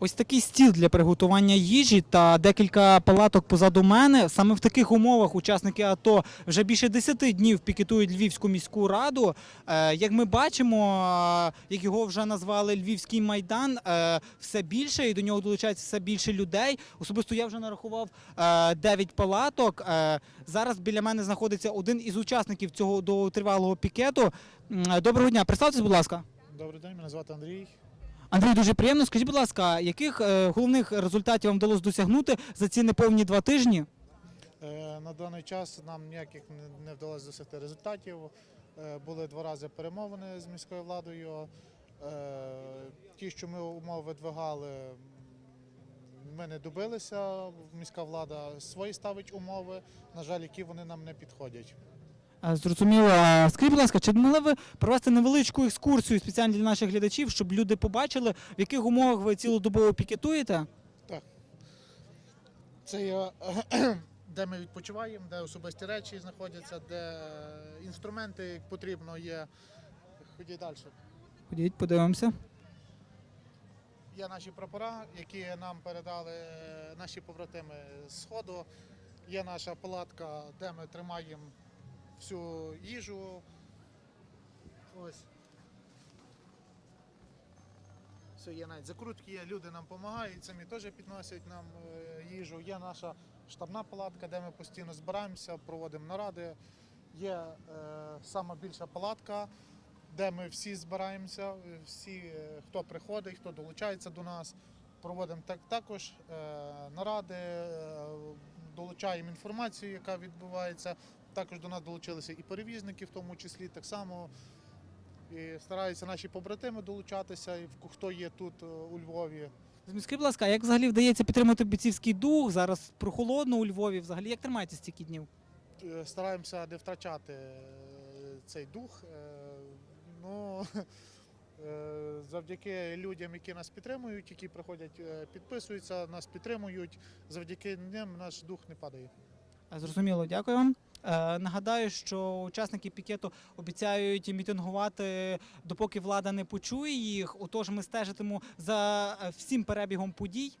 Ось такий стіл для приготування їжі та декілька палаток позаду мене. Саме в таких умовах учасники АТО вже більше 10 днів пікетують Львівську міську раду. Е, Як ми бачимо, е, як його вже назвали Львівський майдан, е, все більше і до нього долучається все більше людей. Особисто я вже нарахував 9 палаток. Зараз біля мене знаходиться один із учасників цього довготривалого пікету. Доброго дня, представтесь, будь ласка. Добрий день, мене звати Андрій. Андрій, дуже приємно. Скажіть, будь ласка, яких е, головних результатів вам вдалося досягнути за ці неповні два тижні? Е, На даний час нам ніяких не- не вдалося досягти результатів. Е, Були два рази перемовини з міською владою. Е, Ті, що ми умови видвигали, ми не добилися. Міська влада свої ставить умови, на жаль, які вони нам не підходять. Зрозуміло. Скажіть, будь ласка, чи могли ви провести невеличку екскурсію спеціально для наших глядачів, щоб люди побачили, в яких умовах ви цілодобово пікетуєте? Так. Це є, де ми відпочиваємо, де особисті речі знаходяться, де інструменти як потрібно є. Ходіть далі. Ходіть, подивимося. Є наші прапора, які нам передали е, наші побратими з Сходу. Є наша палатка, де ми тримаємо всю їжу. Ось. Все, є навіть закрутки, є, люди нам допомагають, самі теж підносять нам е, їжу. Є наша штабна палатка, де ми постійно збираємося, проводимо наради. Є е, сама більша палатка, де ми всі збираємося, всі, е, хто приходить, хто долучається до нас. Проводимо так, також е, наради, е, долучаємо інформацію, яка відбувається. Також до нас долучилися і перевізники, в тому числі так само. І стараються наші побратими долучатися, і хто є тут е, у Львові. Скажіть, будь ласка, як взагалі вдається підтримати бійцівський дух? Зараз прохолодно у Львові. Взагалі, як тримаєтесь стільки днів? Е, Стараємося не втрачати е, цей дух. Ну, завдяки людям, які нас підтримують, які приходять, підписуються, нас підтримують. Завдяки ним наш дух не падає. Зрозуміло, дякую вам. Е, нагадаю, що учасники пікету обіцяють мітингувати, допоки влада не почує їх. Отож, ми стежитимемо за е, всім перебігом подій.